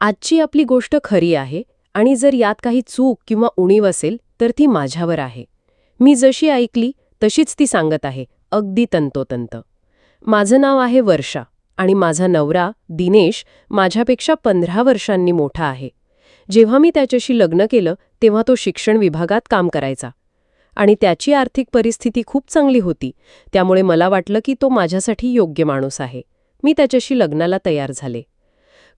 आजची आपली गोष्ट खरी आहे आणि जर यात काही चूक किंवा उणीव असेल तर ती माझ्यावर आहे. मी जशी ऐकली तशीच ती सांगत आहे अगदी तंतोतंत. माझं नाव आहे वर्षा आणि माझा नवरा दिनेश माझ्यापेक्षा पंधरा वर्षांनी मोठा आहे. जेव्हा मी त्याच्याशी लग्न केलं तेव्हा तो शिक्षण विभागात काम करायचा. आणि त्याची आर्थिक परिस्थिती खूप चांगली होती त्यामुळे मला वाटलं की तो माझ्यासाठी योग्य माणूस आहे. मी त्याच्याशी लग्नाला तयार झाले.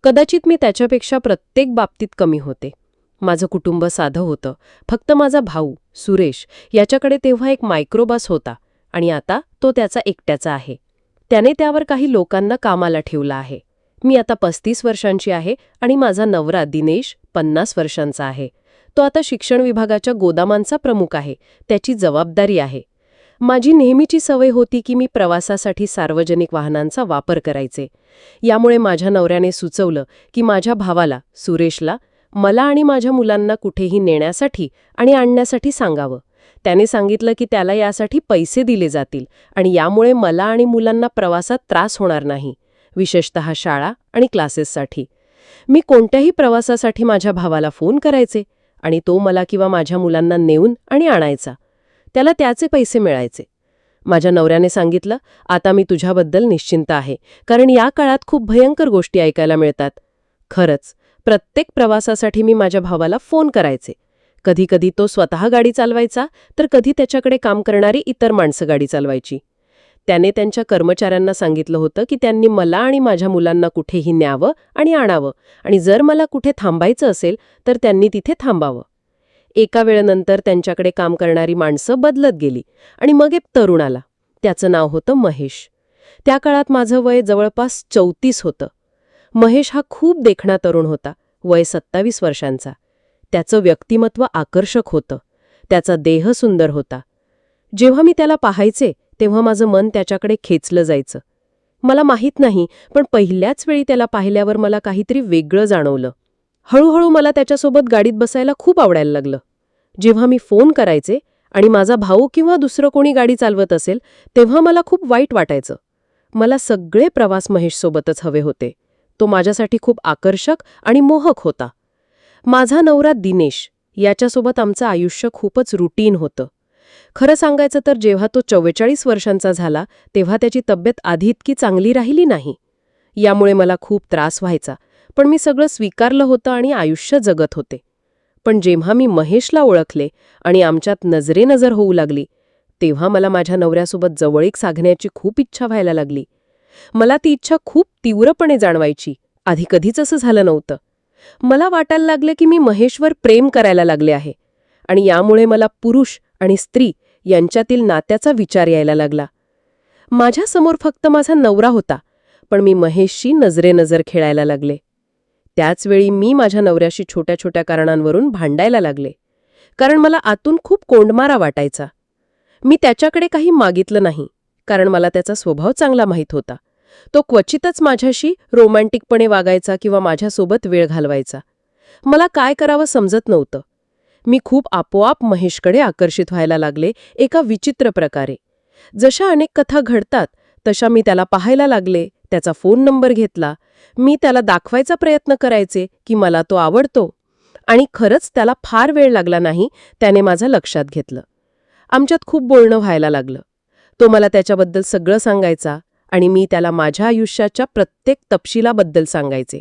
कदाचित मी त्याच्यापेक्षा प्रत्येक बाबतीत कमी होते. माझं कुटुंब साधं होतं. फक्त माझा भाऊ सुरेश याच्याकडे तेव्हा एक मायक्रोबास होता आणि आता तो त्याचा एकट्याचा आहे. त्याने त्यावर काही लोकांना कामाला ठेवला आहे. मी आता पस्तीस वर्षांची आहे आणि माझा नवरा दिनेश पन्नास वर्षांचा आहे. तो आता शिक्षण विभागाच्या गोदामांचा प्रमुख आहे. त्याची जबाबदारी आहे. माझी नेहमीची सवय होती की मी प्रवासासाठी सार्वजनिक वाहनांचा वापर करायचे. यामुळे माझ्या नवऱ्याने सुचवलं की माझ्या भावाला सुरेशला मला आणि माझ्या मुलांना कुठेही नेण्यासाठी आणि आणण्यासाठी सांगावं. त्याने सांगितलं की त्याला यासाठी पैसे दिले जातील आणि यामुळे मला आणि मुलांना प्रवासात त्रास होणार नाही विशेषतः शाळा आणि क्लासेससाठी. मी कोणत्याही प्रवासासाठी माझ्या भावाला फोन करायचे आणि तो मला किंवा माझ्या मुलांना नेऊन आणि आणायचा. त्याला त्याचे पैसे मिळायचे. माझ्या नवऱ्याने सांगितलं आता मी तुझ्याबद्दल निश्चिंत आहे कारण या काळात खूप भयंकर गोष्टी ऐकायला मिळतात. खरंच प्रत्येक प्रवासासाठी मी माझ्या भावाला फोन करायचे. कधीकधी तो स्वतः गाडी चालवायचा तर कधी त्याच्याकडे काम करणारी इतर माणसं गाडी चालवायची. त्याने त्यांच्या कर्मचाऱ्यांना सांगितलं होतं की त्यांनी मला आणि माझ्या मुलांना कुठेही न्यावं आणि आणावं आणि जर मला कुठे थांबायचं असेल तर त्यांनी तिथे थांबावं. एका वेळेनंतर त्यांच्याकडे काम करणारी माणसं बदलत गेली आणि मग एक तरुण आला. त्याचं नाव होतं महेश. त्या काळात माझं वय जवळपास चौतीस होतं. महेश हा खूप देखणा तरुण होता. वय सत्तावीस वर्षांचा. त्याचं व्यक्तिमत्व आकर्षक होतं. त्याचा देह सुंदर होता. जेव्हा मी त्याला पाहायचे तेव्हा माझं मन त्याच्याकडे खेचलं जायचं. मला माहीत नाही पण पहिल्याच वेळी त्याला पाहिल्यावर मला काहीतरी वेगळं जाणवलं. हळूहळू मला त्याच्यासोबत गाडीत बसायला खूप आवडायला लागलं. जेव्हा मी फोन करायचे आणि माझा भाऊ किंवा दुसरं कोणी गाडी चालवत असेल तेव्हा मला खूप वाईट वाटायचं. मला सगळे प्रवास महेशसोबतच हवे होते. तो माझ्यासाठी खूप आकर्षक आणि मोहक होता. माझा नवरा दिनेश याच्यासोबत आमचं आयुष्य खूपच रुटीन होतं. खरं सांगायचं तर जेव्हा तो चव्वेचाळीस वर्षांचा झाला तेव्हा त्याची तब्येत आधी इतकी चांगली राहिली नाही. यामुळे मला खूप त्रास व्हायचा पण मी सगळं स्वीकारलं होतं आणि आयुष्य जगत होते. पण जेव्हा मी महेशला ओळखले आणि आमच्यात नजरेनजर होऊ लागली तेव्हा मला माझ्या नवऱ्यासोबत जवळीक साधण्याची खूप इच्छा व्हायला लागली. मला ती इच्छा खूप तीव्रपणे जाणवायची. आधी कधीच असं झालं नव्हतं. मला वाटायला लागलं की मी महेशवर प्रेम करायला लागले आहे आणि यामुळे मला पुरुष आणि स्त्री यांच्यातील नात्याचा विचार यायला लागला. माझ्यासमोर फक्त माझा नवरा होता पण मी महेशशी नजरेनजर खेळायला लागले. त्याचवेळी मी माझ्या नवऱ्याशी छोट्या छोट्या कारणांवरून भांडायला लागले. कारण मला आतून खूप कोंडमारा वाटायचा. मी त्याच्याकडे काही मागितलं नाही कारण मला त्याचा स्वभाव चांगला माहीत होता. तो क्वचितच माझ्याशी रोमॅन्टिकपणे वागायचा किंवा माझ्यासोबत वेळ घालवायचा. मला काय करावं समजत नव्हतं. मी खूप आपोआप महेशकडे आकर्षित व्हायला लागले एका विचित्र प्रकारे. जशा अनेक कथा घडतात तशा मी त्याला पाहायला लागले त्याचा फोन नंबर घेतला मी त्याला दाखवायचा प्रयत्न करायचे की मला तो आवडतो. आणि खरंच त्याला फार वेळ लागला नाही त्याने माझं लक्षात घेतलं. आमच्यात खूप बोलणं व्हायला लागलं. तो मला त्याच्याबद्दल सगळं सांगायचा आणि मी त्याला माझ्या आयुष्याच्या प्रत्येक तपशिलाबद्दल सांगायचे.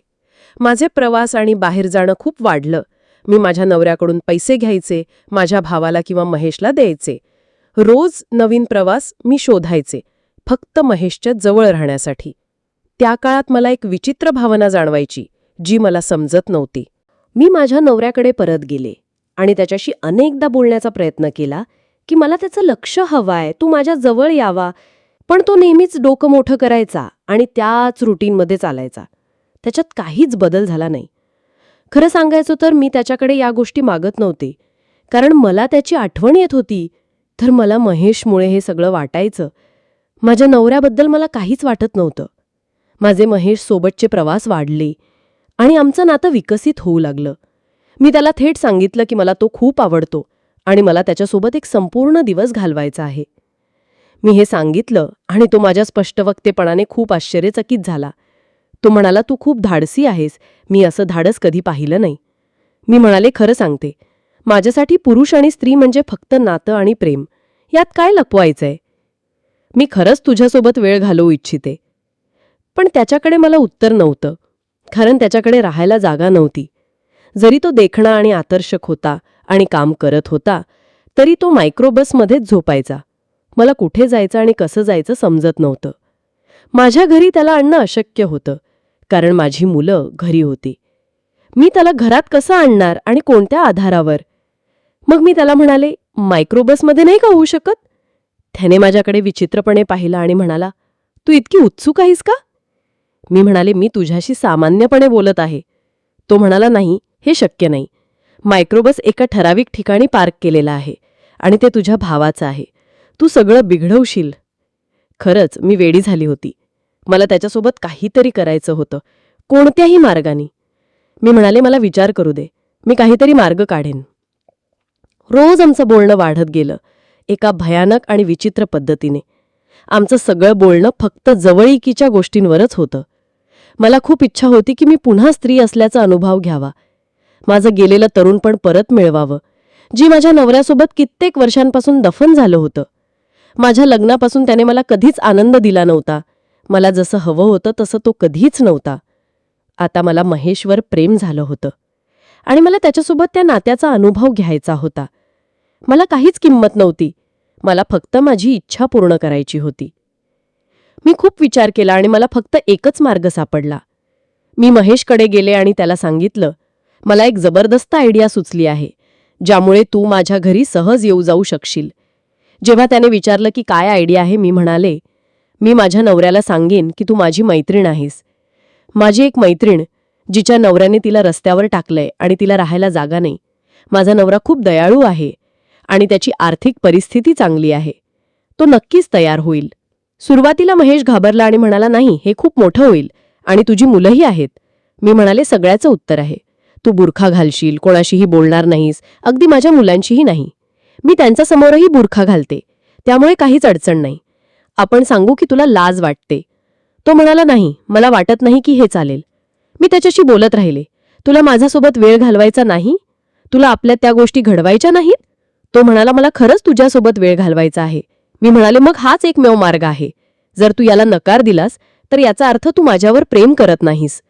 माझे प्रवास आणि बाहेर जाणं खूप वाढलं. मी माझ्या नवऱ्याकडून पैसे घ्यायचे माझ्या भावाला किंवा महेशला द्यायचे. रोज नवीन प्रवास मी शोधायचे फक्त महेशच्या जवळ राहण्यासाठी. त्या काळात मला एक विचित्र भावना जाणवायची जी मला समजत नव्हती. मी माझ्या नवऱ्याकडे परत गेले आणि त्याच्याशी अनेकदा बोलण्याचा प्रयत्न केला की मला त्याचं लक्ष हवाय तू माझ्या जवळ यावा पण तो नेहमीच डोकं मोठं करायचा आणि त्याच रुटीनमध्ये चालायचा. त्याच्यात काहीच बदल झाला नाही. खरं सांगायचं तर मी त्याच्याकडे या गोष्टी मागत नव्हते. कारण मला त्याची आठवण येत होती तर मला महेशमुळे हे सगळं वाटायचं. माझ्या नवऱ्याबद्दल मला काहीच वाटत नव्हतं. माझे महेश सोबतचे प्रवास वाढले आणि आमचं नातं विकसित होऊ लागलं. मी त्याला थेट सांगितलं की मला तो खूप आवडतो आणि मला त्याच्यासोबत एक संपूर्ण दिवस घालवायचा आहे. मी हे सांगितलं आणि तो माझ्या स्पष्टवक्तेपणाने खूप आश्चर्यचकित झाला. तो म्हणाला तू खूप धाडसी आहेस. मी असं धाडस कधी पाहिलं नाही. मी म्हणाले खरं सांगते. माझ्यासाठी पुरुष आणि स्त्री म्हणजे फक्त नातं आणि प्रेम. यात काय लपवायचंय? मी खरंच तुझ्यासोबत वेळ घालवू इच्छिते. पण त्याच्याकडे मला उत्तर नव्हतं कारण त्याच्याकडे राहायला जागा नव्हती. जरी तो देखणा आणि आकर्षक होता आणि काम करत होता तरी तो मायक्रोबसमध्येच झोपायचा. मला कुठे जायचं आणि कसं जायचं समजत नव्हतं. माझ्या घरी त्याला आणणं अशक्य होतं कारण माझी मुलं घरी होती. मी त्याला घरात कसं आणणार आणि कोणत्या आधारावर? मग मी त्याला म्हणाले मायक्रोबसमध्ये नाही का होऊ शकत? त्याने माझ्याकडे विचित्रपणे पाहिलं आणि म्हणाला तू इतकी उत्सुक आहेस का? मी म्हणाले मी तुझ्याशी सामान्यपणे बोलत आहे. तो म्हणाला नाही हे शक्य नाही. मायक्रोबस एका ठराविक ठिकाणी पार्क केलेला आहे आणि ते तुझ्या भावाचं आहे. तू सगळं बिघडवशील. खरंच मी वेडी झाली होती. मला त्याच्यासोबत काहीतरी करायचं होतं. कोणत्याही मार्गाने. मी म्हणाले मला विचार करू दे. मी काहीतरी मार्ग काढेन. रोज आमचं बोलणं वाढत गेलं एका भयानक आणि विचित्र पद्धतीने. आमचं सगळं बोलणं फक्त जवळीकीच्या गोष्टींवरच होतं. मला खूप इच्छा होती की मी पुन्हा स्त्री असल्याचा अनुभव घ्यावा. माझं गेलेलं तरुणपण परत मिळवावं जी माझ्या नवऱ्यासोबत कित्येक वर्षांपासून दफन झालं होतं. माझ्या लग्नापासून त्याने मला कधीच आनंद दिला नव्हता. मला जसं हवं होतं तसं तो कधीच नव्हता. आता मला महेशवर प्रेम झालं होतं आणि मला त्याच्यासोबत त्या नात्याचा अनुभव घ्यायचा होता. मला काहीच किंमत नव्हती. मला फक्त माझी इच्छा पूर्ण करायची होती. मी खूप विचार केला आणि मला फक्त एकच मार्ग सापडला. मी महेशकडे गेले आणि त्याला सांगितलं मला एक जबरदस्त आयडिया सुचली आहे ज्यामुळे तू माझ्या घरी सहज येऊ जाऊ शकशील. जेव्हा त्याने विचारलं की काय आयडिया आहे मी म्हणाले मी माझ्या नवऱ्याला सांगेन की तू माझी मैत्रीण आहेस. माझी एक मैत्रीण जिच्या नवऱ्याने तिला रस्त्यावर टाकलंय आणि तिला राहायला जागा नाही. माझा नवरा खूप दयाळू आहे आणि त्याची आर्थिक परिस्थिती चांगली आहे. तो नक्कीच तयार होईल. सुरुवातीला महेश घाबरला आणि म्हणाला नाही हे खूप मोठं होईल आणि तुझी मुलंही आहेत. मी म्हणाले सगळ्याचं उत्तर आहे. तू बुरखा घालशील कोणाशीही बोलणार नाहीस अगदी माझ्या मुलांशीही नाही. मी त्यांच्यासमोरही बुरखा घालते त्यामुळे काहीच अडचण नाही. आपण सांगू की तुला लाज वाटते. तो म्हणाला नाही मला वाटत नाही की हे चालेल. मी त्याच्याशी बोलत राहिले तुला माझ्यासोबत वेळ घालवायचा नाही? तुला आपल्या त्या गोष्टी घडवायच्या नाहीत? तो म्हणाला मला खरंच तुझ्यासोबत वेळ घालवायचा आहे. मी म्हणाले मग हाच एकमेव मार्ग आहे. जर तू याला नकार दिलास तर याचा अर्थ तू माझ्यावर प्रेम करत नाहीस.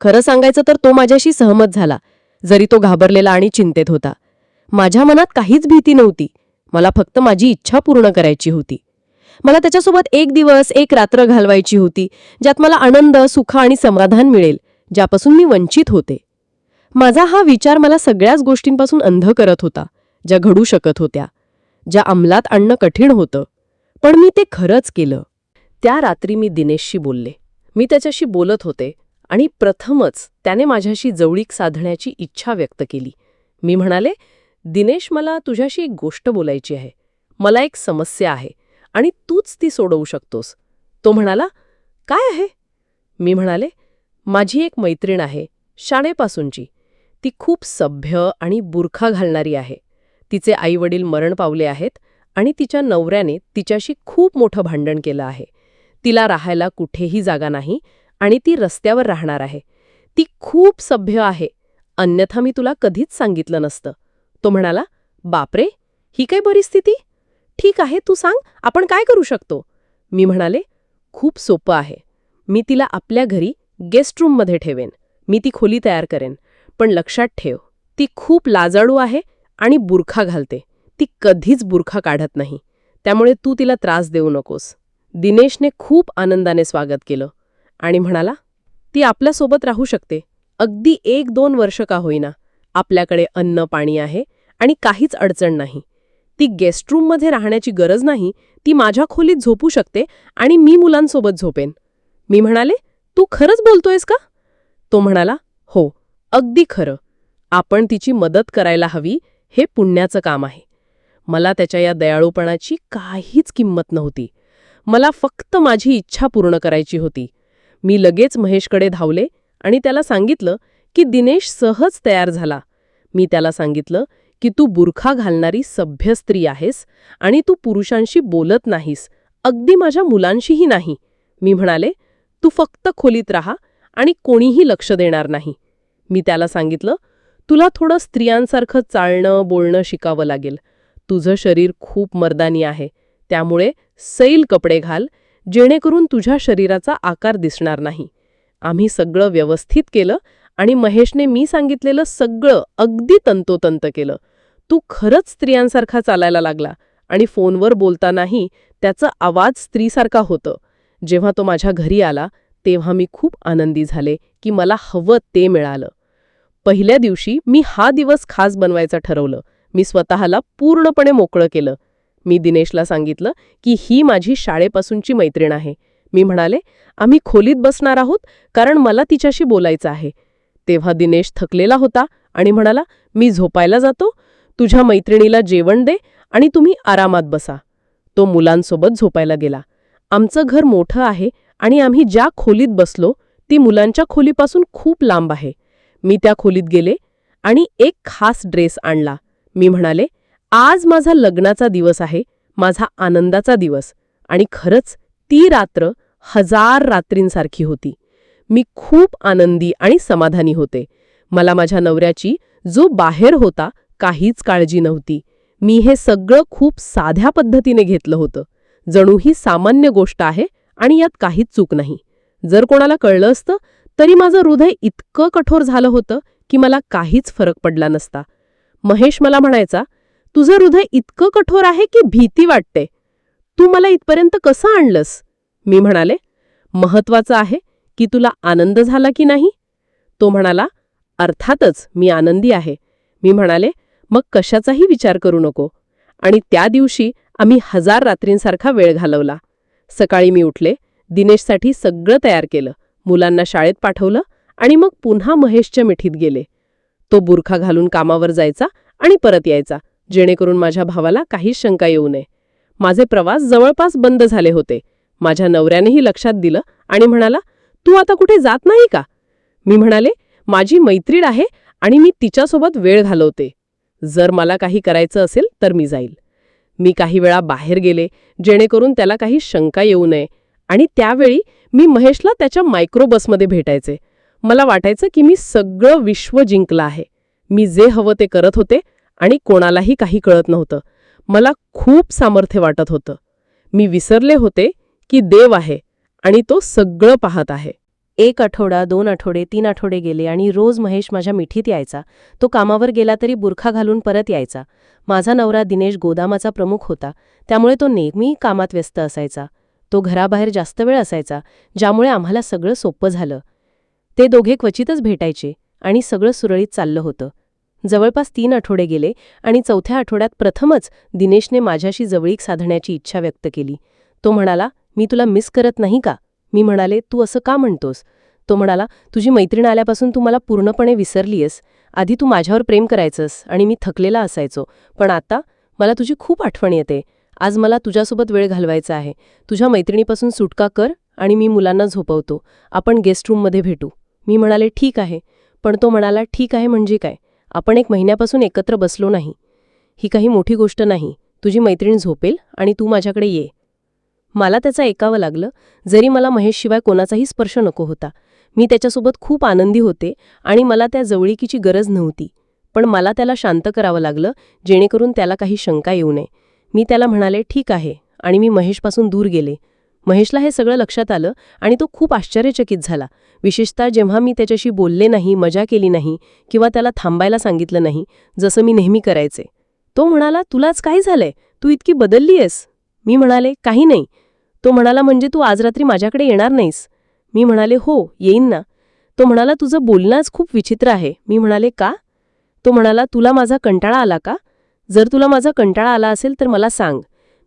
खरं सांगायचं तर तो माझ्याशी सहमत झाला जरी तो घाबरलेला आणि चिंतेत होता. माझ्या मनात काहीच भीती नव्हती. मला फक्त माझी इच्छा पूर्ण करायची होती. मला त्याच्यासोबत एक दिवस एक रात्र घालवायची होती ज्यात मला आनंद सुख आणि समाधान मिळेल ज्यापासून मी वंचित होते. माझा हा विचार मला सगळ्याच गोष्टींपासून अंध करत होता ज्या घडू शकत होत्या ज्या अंमलात आणणं कठीण होतं. पण मी ते खरंच केलं. त्या रात्री मी दिनेशशी बोलले. मी त्याच्याशी बोलत होते आणि प्रथमच त्याने माझ्याशी जवळीक साधण्याची इच्छा व्यक्त केली. मी म्हणाले दिनेश मला तुझ्याशी एक गोष्ट बोलायची आहे. मला एक समस्या आहे आणि तूच ती सोडवू शकतोस. तो म्हणाला काय आहे? मी म्हणाले माझी एक मैत्रीण आहे शाळेपासूनची ती खूप सभ्य आणि बुरखा घालणारी आहे. तिचे आईवडील मरण पावले आहेत आणि तिच्या नवऱ्याने तिच्याशी खूप मोठं भांडण केलं आहे. तिला राहायला कुठेही जागा नाही आणि ती रस्त्यावर राहणार आहे. ती खूप सभ्य आहे. अन्यथा मी तुला कधीच सांगितलं नसतं. तो म्हणाला बापरे ही काय परिस्थिती ठीक आहे तू सांग आपण काय करू शकतो? मी म्हणाले खूप सोपं आहे. मी तिला आपल्या घरी गेस्ट रूममध्ये ठेवेन. मी ती खोली तयार करेन. पण लक्षात ठेव ती खूप लाजाळू आहे आणि बुरखा घालते. ती कधीच बुरखा काढत नाही. त्यामुळे तू तिला त्रास देऊ नकोस. दिनेशने खूप आनंदाने स्वागत केलं आणि म्हणाला ती आपल्यासोबत राहू शकते. अगदी एक दोन वर्ष का होईना. आपल्याकडे अन्न पाणी आहे आणि काहीच अडचण नाही. ती गेस्ट रूममध्ये राहण्याची गरज नाही. ती माझ्या खोलीत झोपू शकते आणि मी मुलांसोबत झोपेन. मी म्हणाले तू खरंच बोलतोयस का? तो म्हणाला हो अगदी खरं. आपण तिची मदत करायला हवी हे पुण्याचं काम आहे. मला त्याच्या या दयाळूपणाची काहीच किंमत नव्हती. मला फक्त माझी इच्छा पूर्ण करायची होती. मी लगेच महेशकडे धावले आणि त्याला सांगितलं की दिनेश सहज तयार झाला. मी त्याला सांगितलं की तू बुरखा घालणारी सभ्य स्त्री आहेस आणि तू पुरुषांशी बोलत नाहीस. अगदी माझ्या मुलांशीही नाही. मी म्हणाले तू फक्त खोलीत राहा आणि कोणीही लक्ष देणार नाही. मी त्याला सांगितलं तुला थोडं स्त्रियांसारखं चालणं बोलणं शिकावं लागेल. तुझं शरीर खूप मर्दानी आहे. त्यामुळे सैल कपडे घाल जेणेकरून तुझ्या शरीराचा आकार दिसणार नाही. आम्ही सगळं व्यवस्थित केलं आणि महेशने मी सांगितलेलं सगळं अगदी तंतोतंत केलं. तू खरंच स्त्रियांसारखा चालायला लागला आणि फोनवर बोलतानाही त्याचा आवाज स्त्रीसारखा होतं. जेव्हा तो माझ्या घरी आला तेव्हा मी खूप आनंदी झाले की मला हवं ते मिळालं. पहिल्या दिवशी मी हा दिवस खास बनवायचं ठरवलं. मी स्वतःला पूर्णपणे मोकळं केलं. मी दिनेशला सांगितलं की ही माझी शाळेपासूनची मैत्रीण आहे. मी म्हणाले आम्ही खोलीत बसणार आहोत कारण मला तिच्याशी बोलायचं आहे. तेव्हा दिनेश थकलेला होता आणि म्हणाला मी झोपायला जातो तुझ्या मैत्रिणीला जेवण दे आणि तुम्ही आरामात बसा. तो मुलांसोबत झोपायला गेला. आमचं घर मोठं आहे आणि आम्ही ज्या खोलीत बसलो ती मुलांच्या खोलीपासून खूप लांब आहे. मी त्या खोलीत गेले आणि एक खास ड्रेस आणला. मी म्हणाले आज माझा लग्नाचा दिवस आहे माझा आनंदाचा दिवस. आणि खरंच ती रात्र हजार रात्रींसारखी होती. मी खूप आनंदी आणि समाधानी होते. मला माझ्या नवऱ्याची जो बाहेर होता काहीच काळजी नव्हती. मी हे सगळं खूप साध्या पद्धतीने घेतलं होतं. जणू ही सामान्य गोष्ट आहे आणि यात काहीच चूक नाही. जर कोणाला कळलं असतं तरी माझं हृदय इतकं कठोर झालं होतं की मला काहीच फरक पडला नसता. महेश मला म्हणायचा तुझं हृदय इतकं कठोर आहे की भीती वाटते. तू मला इथपर्यंत कसं आणलंस? मी म्हणाले महत्वाचं आहे की तुला आनंद झाला की नाही? तो म्हणाला अर्थातच मी आनंदी आहे. मी म्हणाले मग कशाचाही विचार करू नको. आणि त्या दिवशी आम्ही हजार रात्रींसारखा वेळ घालवला. सकाळी मी उठले दिनेशसाठी सगळं तयार केलं मुलांना शाळेत पाठवलं आणि मग पुन्हा महेशच्या मिठीत गेले. तो बुरखा घालून कामावर जायचा आणि परत यायचा जेणेकरून माझ्या भावाला काहीच शंका येऊ नये. माझे प्रवास जवळपास बंद झाले होते. माझ्या नवऱ्यानेही लक्षात दिलं आणि म्हणाला तू आता कुठे जात नाही का? मी म्हणाले माझी मैत्रीण आहे आणि मी तिच्यासोबत वेळ घालवते. जर मला काही करायचं असेल तर मी जाईल. मी काही वेळा बाहेर गेले जेणेकरून त्याला काही शंका येऊ नये आणि त्यावेळी मी महेशला त्याच्या मायक्रोबसमध्ये भेटायचे. मला वाटायचं की मी सगळं विश्व जिंकलं आहे. मी जे हवं ते करत होते आणि कोणालाही काही कळत नव्हतं. मला खूप सामर्थ्य वाटत होतं. मी विसरले होते की देव आहे आणि तो सगळं पाहत आहे. एक आठवडा दोन आठवडे तीन आठवडे गेले आणि रोज महेश माझ्या मिठीत यायचा. तो कामावर गेला तरी बुरखा घालून परत यायचा. माझा नवरा दिनेश गोदामाचा प्रमुख होता. त्यामुळे तो नेहमी कामात व्यस्त असायचा. तो घराबाहेर जास्त वेळ असायचा ज्यामुळे आम्हाला सगळं सोपं झालं. ते दोघे क्वचितच भेटायचे आणि सगळं सुरळीत चाललं होतं. जवळपास तीन आठवडे गेले आणि चौथ्या आठवड्यात प्रथमच दिनेशने माझ्याशी जवळीक साधण्याची इच्छा व्यक्त केली. तो म्हणाला मी तुला मिस करत नाही का मी म्हणाले तू असं का म्हणतोस तो म्हणाला तुझी मैत्रीण आल्यापासून तू मला पूर्णपणे विसरलीयस. आधी तू माझ्यावर प्रेम करायचंस आणि मी थकलेला असायचो. पण आता मला तुझी खूप आठवण येते. आज मला तुझ्यासोबत वेळ घालवायचा आहे. तुझ्या मैत्रिणीपासून सुटका कर आणि मी मुलांना झोपवतो. आपण गेस्ट रूममध्ये भेटू. मी म्हणाले ठीक आहे. पण तो म्हणाला ठीक आहे म्हणजे काय? आपण एक महिन्यापासून एकत्र बसलो नाही. ही काही मोठी गोष्ट नाही. तुझी मैत्रीण झोपेल आणि तू माझ्याकडे ये. मला त्याचं ऐकावं लागलं जरी मला महेशशिवाय कोणाचाही स्पर्श नको होता. मी त्याच्यासोबत खूप आनंदी होते आणि मला त्या जवळीकीची गरज नव्हती. पण मला त्याला शांत करावं लागलं जेणेकरून त्याला काही शंका येऊ नये. मी त्याला म्हणाले ठीक आहे. आणि मी महेशपासून दूर गेले. महेशला हे सगळं लक्षात आलं आणि तो खूप आश्चर्यचकित झाला. विशेषतः जेव्हा मी त्याच्याशी बोलले नाही मजा केली नाही किंवा त्याला थांबायला सांगितलं नाही जसं मी नेहमी करायचे. तो म्हणाला तुलाच काय झालंय? तू इतकी बदलली आहेस मी म्हणाले काही नाही. तो म्हणाला म्हणजे तू आज रात्री माझ्याकडे येणार नाहीस? मी म्हणाले हो येईन ना. तो म्हणाला तुझं बोलणंच खूप विचित्र आहे. मी म्हणाले का? तो म्हणाला तुला माझा कंटाळा आला का? जर तुला माझा कंटाळा आला असेल तर मला सांग.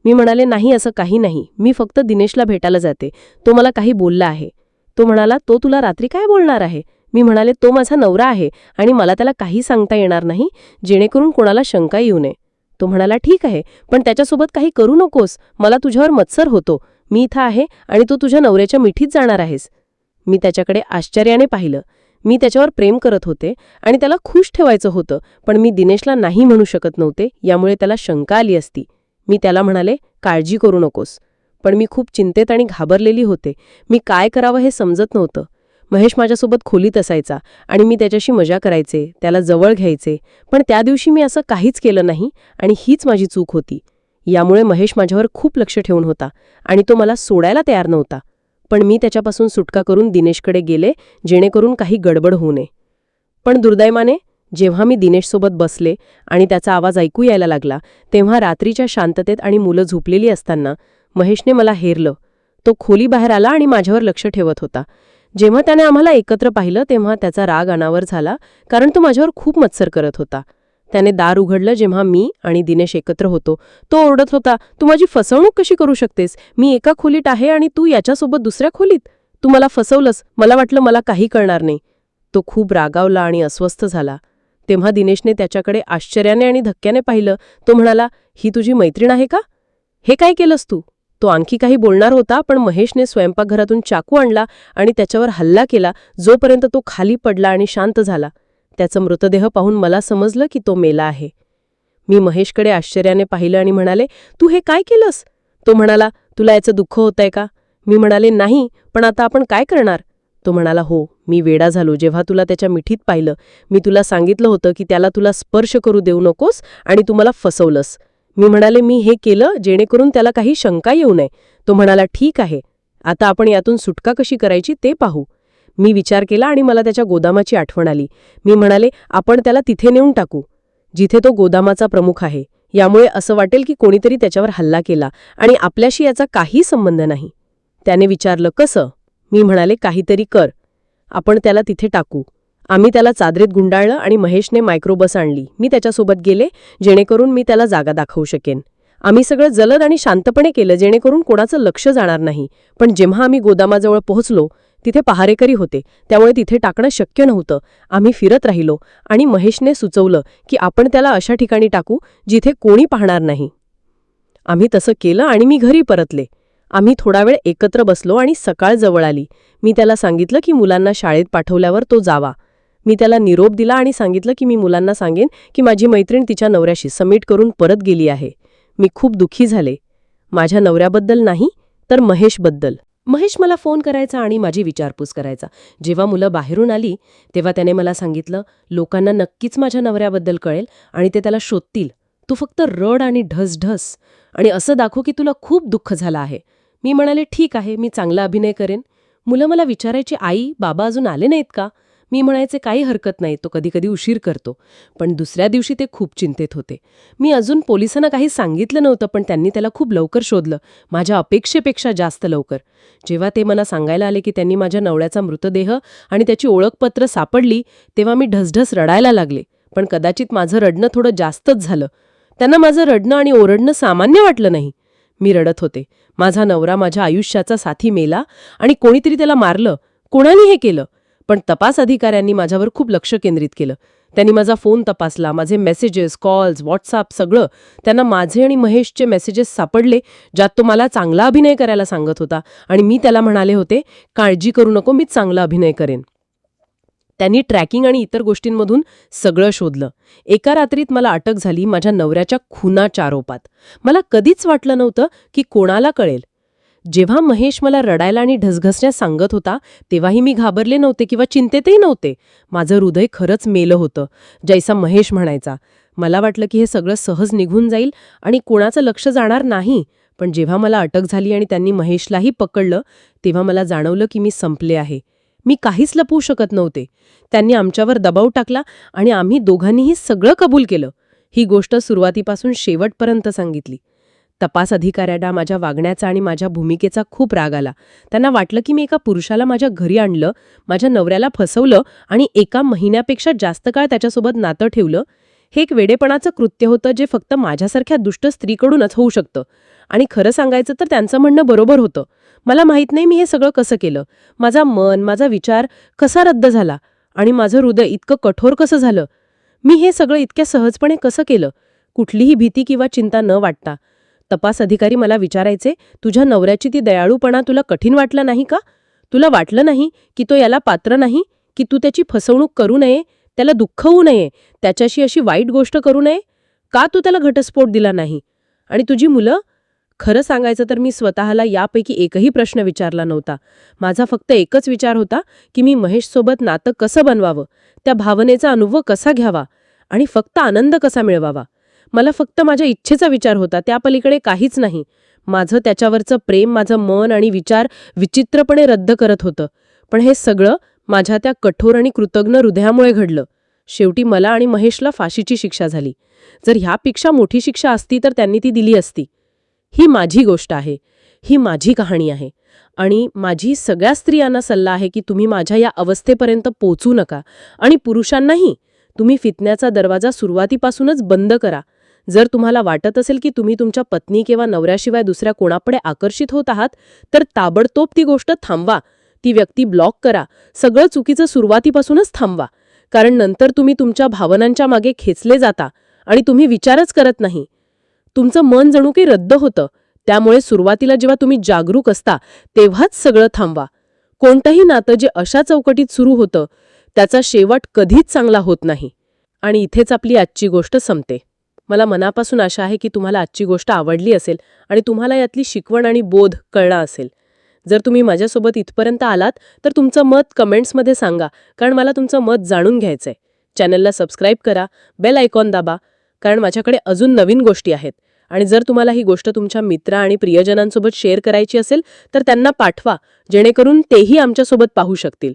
मी म्हणाले नाही असं काही नाही. मी फक्त दिनेशला भेटायला जाते. तो मला काही बोलला आहे. तो म्हणाला तो तुला रात्री काय बोलणार आहे? मी म्हणाले तो माझा नवरा आहे आणि मला त्याला काही सांगता येणार नाही जेणेकरून कोणाला शंका येऊ नये. तो म्हणाला ठीक आहे पण त्याच्यासोबत काही करू नकोस. मला तुझ्यावर मत्सर होतो. मी इथं आहे आणि तू तुझ्या नवऱ्याच्या मिठीत जाणार आहेस. मी त्याच्याकडे आश्चर्याने पाहिलं. मी त्याच्यावर प्रेम करत होते आणि त्याला खुश ठेवायचं होतं पण मी दिनेशला नाही म्हणू शकत नव्हते यामुळे त्याला शंका आली असती. मी त्याला म्हणाले काळजी करू नकोस. पण मी खूप चिंतेत आणि घाबरलेली होते. मी काय करावं हे समजत नव्हतं. महेश माझ्यासोबत खोलीत असायचा आणि मी त्याच्याशी मजा करायचे त्याला जवळ घ्यायचे. पण त्या दिवशी मी असं काहीच केलं नाही आणि हीच माझी चूक होती. यामुळे महेश माझ्यावर खूप लक्ष ठेवून होता आणि तो मला सोडायला तयार नव्हता. पण मी त्याच्यापासून सुटका करून दिनेशकडे गेले जेणेकरून काही गडबड होऊ नये. पण दुर्दैवाने जेव्हा मी दिनेशसोबत बसले आणि त्याचा आवाज ऐकू यायला लागला तेव्हा रात्रीच्या शांततेत आणि मुलं झोपलेली असताना महेशने मला हेरलं. तो खोली बाहेर आला आणि माझ्यावर लक्ष ठेवत होता. जेव्हा त्याने आम्हाला एकत्र पाहिलं तेव्हा त्याचा राग अनावर झाला कारण तो माझ्यावर खूप मत्सर करत होता. त्याने दार उघडलं जेव्हा मी आणि दिनेश एकत्र होतो. तो ओरडत होता तू माझी फसवणूक कशी करू शकतेस? मी एका खोलीत आहे आणि तू याच्यासोबत दुसऱ्या खोलीत? तू मला फसवलंस मला वाटलं मला काही कळणार नाही. तो खूप रागावला आणि अस्वस्थ झाला. तेव्हा दिनेशने त्याच्याकडे आश्चर्याने आणि धक्क्याने पाहिलं. तो म्हणाला ही तुझी मैत्रीण आहे का? हे काय केलंस तू? तो आणखी काही बोलणार होता पण महेशने स्वयंपाकघरातून चाकू आणला आणि त्याच्यावर हल्ला केला जोपर्यंत तो खाली पडला आणि शांत झाला. त्याचा मृतदेह पाहून मला समजलं की तो मेला आहे. मी महेशकडे आश्चर्याने पाहिलं आणि म्हणाले तू हे काय केलंस? तो म्हणाला तुला याचं दुःख होतंय का? मी म्हणाले नाही पण आता आपण काय करणार? तो म्हणाला हो मी वेडा झालो. जेव्हा तुला त्याच्या मिठीत पाहिलं मी तुला सांगितलं होतं की त्याला तुला स्पर्श करू देऊ नकोस आणि तू मला फसवलंस. मी म्हणाले मी हे केलं जेणेकरून त्याला काही शंका येऊ नये. तो म्हणाला ठीक आहे. आता आपण यातून सुटका कशी करायची ते पाहू. मी विचार केला आणि मला त्याच्या गोदामाची आठवण आली. मी म्हणाले आपण त्याला तिथे नेऊन टाकू जिथे तो गोदामाचा प्रमुख आहे. यामुळे असं वाटेल की कोणीतरी त्याच्यावर हल्ला केला आणि आपल्याशी याचा काही संबंध नाही. त्याने विचारलं कसं? मी म्हणाले काहीतरी कर. आपण त्याला तिथे टाकू. आम्ही त्याला चादरीत गुंडाळलं आणि महेशने मायक्रोबस आणली. मी त्याच्यासोबत गेले जेणेकरून मी त्याला जागा दाखवू शकेन. आम्ही सगळं जलद आणि शांतपणे केलं जेणेकरून कोणाचं लक्ष जाणार नाही. पण जेव्हा आम्ही गोदामाजवळ पोहोचलो तिथे पहारेकरी होते. त्यामुळे तिथे टाकणं शक्य नव्हतं. आम्ही फिरत राहिलो आणि महेशने सुचवलं की आपण त्याला अशा ठिकाणी टाकू जिथे कोणी पाहणार नाही. आम्ही तसं केलं आणि मी घरी परतले. आम्ही थोडा वेळ एकत्र बसलो आणि सकाळ जवळ आली. मी त्याला सांगितलं की मुलांना शाळेत पाठवल्यावर तो जावा. मी त्याला निरोप दिला आणि सांगितलं की मी मुलांना सांगेन की माझी मैत्रीण तिच्या नवऱ्याशी समिट करून परत गेली आहे. मी खूप दुःखी झाले. माझ्या नवऱ्याबद्दल नाही तर महेशबद्दल. महेश मला फोन करायचा आणि माझी विचारपूस करायचा. जेव्हा मुलं बाहेरून आली तेव्हा त्याने मला सांगितलं लोकांना नक्कीच माझ्या नवऱ्याबद्दल कळेल आणि ते त्याला शोधतील. तू फक्त रड आणि ढसढस आणि असं दाखव की तुला खूप दुःख झालं आहे. मी म्हणाले ठीक आहे मी चांगला अभिनय करेन. मुलं मला विचारायची आई बाबा अजून आले नाहीत का? मी म्हणायचे काही हरकत नाही तो कधीकधी उशीर करतो. पण दुसऱ्या दिवशी ते खूप चिंतेत होते. मी अजून पोलिसांना काही सांगितलं नव्हतं पण त्यांनी त्याला खूप लवकर शोधलं माझ्या अपेक्षेपेक्षा जास्त लवकर. जेव्हा ते मला सांगायला आले की त्यांनी माझ्या नवऱ्याचा मृतदेह आणि त्याची ओळखपत्र सापडली तेव्हा मी ढसढस रडायला लागले. पण कदाचित माझं रडणं थोडं जास्तच झालं. त्यांना माझं रडणं आणि ओरडणं सामान्य वाटलं नाही. मी रडत होते. माझा नवरा माझ्या आयुष्याचा साथी मेला आणि कोणीतरी त्याला मारलं. कोणाने हे केलं? पण तपास अधिकाऱ्यांनी माझ्यावर खूप लक्ष केंद्रित केलं. त्यांनी माझा फोन तपासला माझे मेसेजेस कॉल्स व्हॉट्सअप सगळं. त्यांना माझे आणि महेशचे मेसेजेस सापडले ज्यात तो मला चांगला अभिनय करायला सांगत होता. आणि मी त्याला म्हणाले होते काळजी करू नको मी चांगला अभिनय करेन. त्यांनी ट्रॅकिंग आणि इतर गोष्टींमधून सगळं शोधलं. एका रात्रीत मला अटक झाली माझ्या नवऱ्याच्या खुनाच्या आरोपात मला कधीच वाटलं नव्हतं की कोणाला कळेल. जेव्हा महेश मला रडायला आणि ढसघसण्यास सांगत होता तेव्हाही मी घाबरले नव्हते किंवा चिंतेतही नव्हते. माझं हृदय खरंच मेलं होतं जैसा महेश म्हणायचा. मला वाटलं की हे सगळं सहज निघून जाईल आणि कोणाचं लक्ष जाणार नाही. पण जेव्हा मला अटक झाली आणि त्यांनी महेशलाही पकडलं तेव्हा मला जाणवलं की मी संपले आहे. मी काहीच लपवू शकत नव्हते. त्यांनी आमच्यावर दबाव टाकला आणि आम्ही दोघांनीही सगळं कबूल केलं. ही गोष्ट सुरुवातीपासून शेवटपर्यंत सांगितली. तपास अधिकाऱ्याला माझ्या वागण्याचा आणि माझ्या भूमिकेचा खूप राग आला. त्यांना वाटलं की मी एका पुरुषाला माझ्या घरी आणलं माझ्या नवऱ्याला फसवलं आणि एका महिन्यापेक्षा जास्त काळ त्याच्यासोबत नातं ठेवलं हे एक वेडेपणाचं कृत्य होतं जे फक्त माझ्यासारख्या दुष्ट स्त्रीकडूनच होऊ शकतं. आणि खरं सांगायचं तर त्यांचं म्हणणं बरोबर होतं. मला माहीत नाही मी हे सगळं कसं केलं. माझा मन माझा विचार कसा रद्द झाला आणि माझं हृदय इतकं कठोर कसं झालं? मी हे सगळं इतक्या सहजपणे कसं केलं? कुठलीही भीती किंवा चिंता न वाटता. तपास अधिकारी मला विचारायचे तुझ्या नवऱ्याची ती दयाळूपणा तुला कठीण वाटला नाही का? तुला वाटलं नाही की तो याला पात्र नाही? की तू त्याची फसवणूक करू नये? त्याला दुःख होऊ नये? त्याच्याशी अशी वाईट गोष्ट करू नये? का तू त्याला घटस्फोट दिला नाही? आणि तुझी मुलं? खरं सांगायचं तर मी स्वतःला यापैकी एकही प्रश्न विचारला नव्हता. माझा फक्त एकच विचार होता की मी महेशसोबत नातं कसं बनवावं? त्या भावनेचा अनुभव कसा घ्यावा? आणि फक्त आनंद कसा मिळवावा? मला फक्त माझ्या इच्छेचा विचार होता त्या पलीकडे काहीच नाही. माझं त्याच्यावरचं प्रेम माझं मन आणि विचार विचित्रपणे रद्द करत होतं. पण हे सगळं माझ्या त्या कठोर आणि कृतज्ञ हृदयामुळे घडलं. शेवटी मला आणि महेशला फाशीची शिक्षा झाली. जर ह्यापेक्षा मोठी शिक्षा असती तर त्यांनी ती दिली असती. ही माझी गोष्ट आहे. ही माझी कहाणी आहे. आणि माझी सगळ्या स्त्रियांना सल्ला आहे की तुम्ही माझ्या या अवस्थेपर्यंत पोचू नका. आणि पुरुषांनाही तुम्ही फितण्याचा दरवाजा सुरुवातीपासूनच बंद करा. जर तुम्हाला वाटत असेल की तुम्ही तुमच्या पत्नी किंवा नवऱ्याशिवाय दुसऱ्या कोणाकडे आकर्षित होत आहात तर ताबडतोब ती गोष्ट थांबवा. ती व्यक्ती ब्लॉक करा. सगळं चुकीचं सुरुवातीपासूनच थांबवा. कारण नंतर तुम्ही तुमच्या भावनांच्या मागे खेचले जाता आणि तुम्ही विचारच करत नाही. तुमचं मन जणू काही रद्द होतं. त्यामुळे सुरुवातीला जेव्हा तुम्ही जागरूक असता तेव्हाच सगळं थांबवा. कोणतंही नातं जे अशा चौकटीत सुरू होतं त्याचा शेवट कधीच चांगला होत नाही. आणि इथेच आपली आजची गोष्ट संपते. मला मनापासून आशा आहे की तुम्हाला आजची गोष्ट आवडली असेल आणि तुम्हाला यातली शिकवण आणि बोध कळला असेल. जर तुम्ही माझ्यासोबत इथपर्यंत आलात तर तुमचं मत कमेंट्समध्ये सांगा कारण मला तुमचं मत जाणून घ्यायचंय. चॅनलला सबस्क्राईब करा बेल आयकॉन दाबा कारण माझ्याकडे अजून नवीन गोष्टी आहेत. आणि जर तुम्हाला ही गोष्ट तुमच्या मित्र आणि प्रियजनांसोबत शेअर करायची असेल तर त्यांना पाठवा जेणेकरून तेही आमच्यासोबत पाहू शकतील.